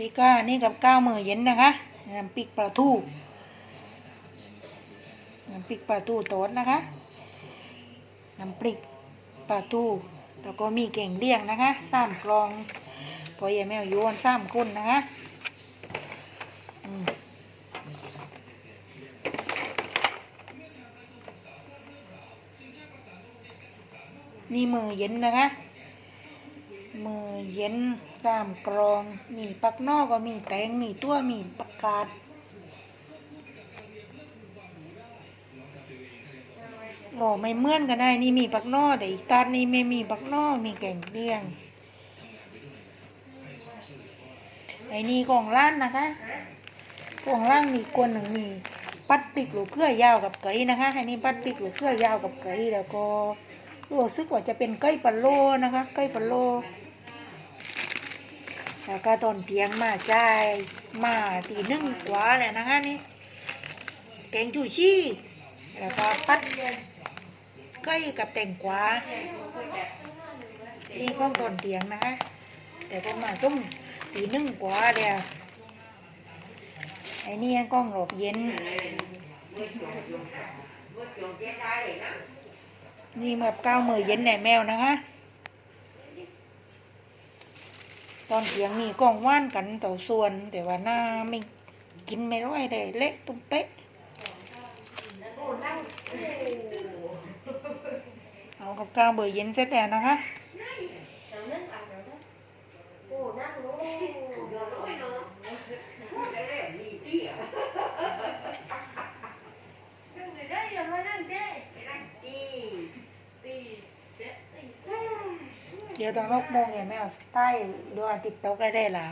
ดีค่ะนี่กับก้าวมือเย็นนะคะน้ำพริกปลาทูน้ำพริกปลาทูโตดนะคะน้ำพริกปลาทูแล้วก็มีเก่งเลี่ยงนะคะสามกลองพอยายแมวโยนสามคนนะคะนี่มือเย็นนะคะ มือเย็นสามกรอง มีปักนอกก็มีแตงมีตัวมีปักกาดโอ้ไม่เหมือนกันได้นี่มีปักนอแต่อีกตาดนี่ไม่มีปักนอมีแกงเลี้ยงไอ้นี่ของร้านนะคะของร้านมีกวนหนึ่งมีปัดปิกหรือเครื่อยาวกับไก่นะคะไอ้นี่ปัดปิกหรือเครื่อยาวกับไก่แล้วก็รู้สึกว่าจะเป็นไก่ปลาโลนะคะไก่ปลาโล แล้วก็ตอนเพียงมาใจมาตีหนึ่งกว่าเลยนะคะนี่แกงจูชี่แล้วก็ปัดไก่กับแตงกวานี่ข้องตอนเตียงนะคะแต่ก็มาตุ้มตีหนึ่งกว่าเดียวไอ้นี่กล้องหลบเย็น นี่แบบเก้ามือเย็นแหน่แมวนะคะ ตอนเสียงมีกล้องว่านกันต่อส่วน แต่ว่าหน้าไม่กินไม่ร้อยได้เละตุ้มเป๊ะเอากับก้าวเบอร์เย็นเสร็จแล้วนะคะ เดี๋ยวตอนนกโมงเห็นไหมเอาใต้ดูอาทิตย์ตกได้ได้หรอ